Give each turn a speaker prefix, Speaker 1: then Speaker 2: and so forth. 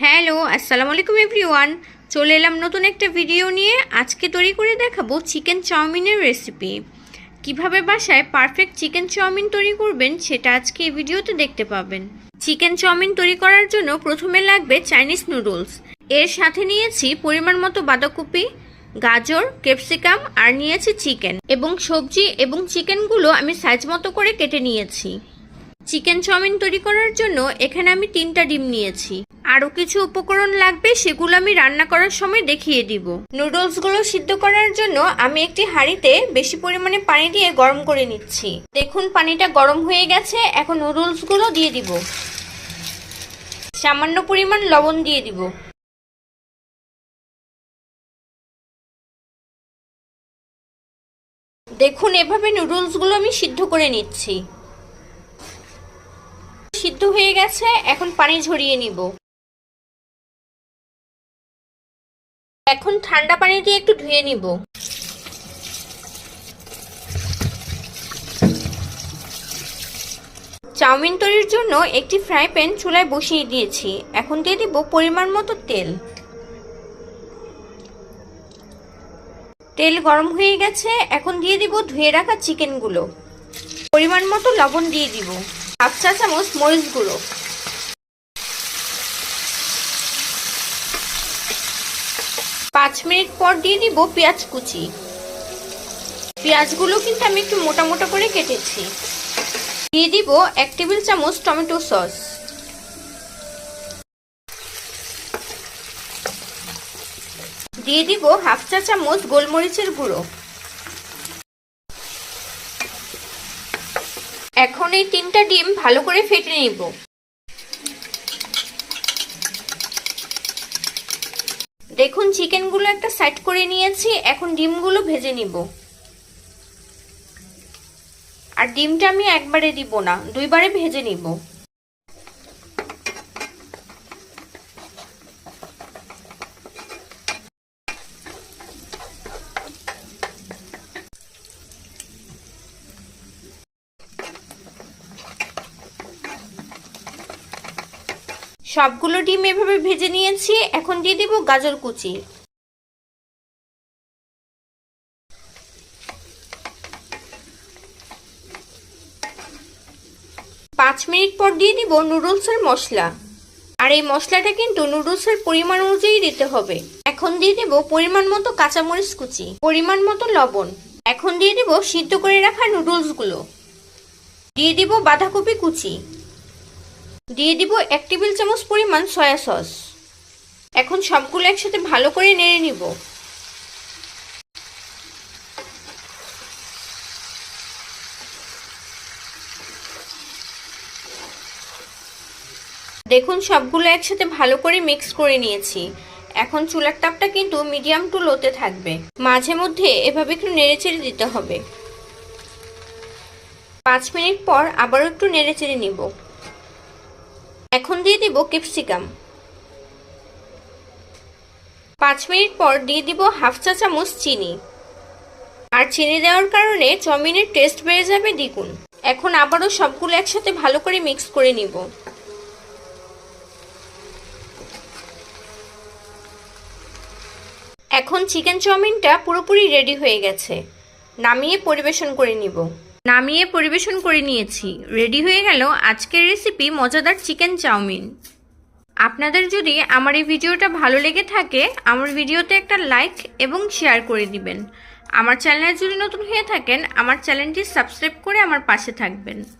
Speaker 1: Hello আসসালামু আলাইকুম everyone. চলে এলাম নতুন একটা ভিডিও নিয়ে। আজকে তৈরি করে দেখাবো চিকেন চাউমিনের রেসিপি। কীভাবে বাসায় পারফেক্ট চিকেন চাউমিন তৈরি করবেন সেটা আজকে এই ভিডিওতে দেখতে পাবেন। চিকেন চাউমিন তৈরি করার জন্য প্রথমে লাগবে চাইনিজ নুডলস। এর সাথে নিয়েছি পরিমাণ মতো বাঁধাকপি, গাজর, ক্যাপসিকাম আর নিয়েছি চিকেন। এবং সবজি এবং চিকেনগুলো আমি সাইজ মতো করে কেটে নিয়েছি। চিকেন চাউমিন তৈরি করার জন্য এখানে আমি তিনটা ডিম নিয়েছি। আরও কিছু উপকরণ লাগবে, সেগুলো আমি রান্না করার সময় দেখিয়ে দিব। নুডলসগুলো সিদ্ধ করার জন্য আমি একটি হাঁড়িতে বেশি পরিমাণে পানি দিয়ে গরম করে নিচ্ছি। দেখুন, পানিটা গরম হয়ে গেছে, এখন নুডলসগুলো দিয়ে দিব। সামান্য পরিমাণ লবণ দিয়ে দিব। দেখুন, এভাবে নুডলসগুলো আমি সিদ্ধ করে নিচ্ছি। সিদ্ধ হয়ে গেছে, এখন পানি ঝরিয়ে নিব। এখন ঠান্ডা পানি দিয়ে একটু ধুয়ে নিব। চাউমিন তৈরির জন্য একটি ফ্রাই প্যান চুলায় বসিয়ে দিয়েছি। এখন দিয়ে দিব পরিমাণ মতো তেল। তেল গরম হয়ে গেছে, এখন দিয়ে দিব ধুয়ে রাখা চিকেনগুলো। পরিমাণ মতো লবণ দিয়ে দিব। হাফ চা চামচ মরিচ গুঁড়ো। পাঁচ মিনিট পর দিয়ে দিব পেঁয়াজ কুচি। পেঁয়াজগুলো কিন্তু আমি একটু মোটা মোটা করে কেটেছি। দিয়ে দিব এক টেবিল চামচ টমেটো সস। দিয়ে দিব হাফ চা চামচ গোলমরিচের গুঁড়ো। এখন এই তিনটা ডিম ভালো করে ফেটে নিব। দেখুন, চিকেনগুলো একটা সাইড করে নিয়েছি, এখন ডিমগুলো ভেজে নিব। আর ডিমটা আমি একবারে দিব না, দুইবারে ভেজে নিব। সবগুলো ডিম এভাবে ভেজে নিয়েছি, এখন দিয়ে দিব গাজর কুচি। পাঁচ মিনিট পর দিয়ে দিব নুডলসের মশলা। আর এই মশলাটা কিন্তু নুডলসের পরিমাণ অনুযায়ী দিতে হবে। এখন দিয়ে দেব পরিমাণ মতো কাঁচামরিচ কুচি, পরিমাণ মতো লবণ। এখন দিয়ে দিব সিদ্ধ করে রাখা নুডলসগুলো। দিয়ে দিব বাঁধাকপি কুচি। দিয়ে দিব এক টেবিল চামচ পরিমাণ সয়া সস। এখন সবগুলো একসাথে ভালো করে নেড়ে নিব। দেখুন, সবগুলো একসাথে ভালো করে মিক্স করে নিয়েছি। এখন চুলার তাপটা কিন্তু মিডিয়াম টু লোতে থাকবে। মাঝে মধ্যে এভাবে একটু নেড়ে চেড়ে দিতে হবে। পাঁচ মিনিট পর আবারও একটু নেড়ে চেড়ে নিব। এখন দিয়ে দিব ক্যাপসিকাম। পাঁচ মিনিট পর দিয়ে দিব হাফ চা চামচ চিনি। আর চিনি দেওয়ার কারণে চাউমিনের টেস্ট বেড়ে যাবে দ্বিগুণ। এখন আবারও সবগুলো একসাথে ভালো করে মিক্স করে নিব। এখন চিকেন চাউমিনটা পুরোপুরি রেডি হয়ে গেছে। নামিয়ে পরিবেশন করে নিব। নামিয়ে পরিবেশন করে নিয়েছি। রেডি হয়ে গেল আজকের রেসিপি মজাদার চিকেন চাউমিন। আপনাদের যদি আমার এই ভিডিওটা ভালো লেগে থাকে, আমার ভিডিওতে একটা লাইক এবং শেয়ার করে দিবেন। আমার চ্যানেলে যদি নতুন হয়ে থাকেন, আমার চ্যানেলটি সাবস্ক্রাইব করে আমার পাশে থাকবেন।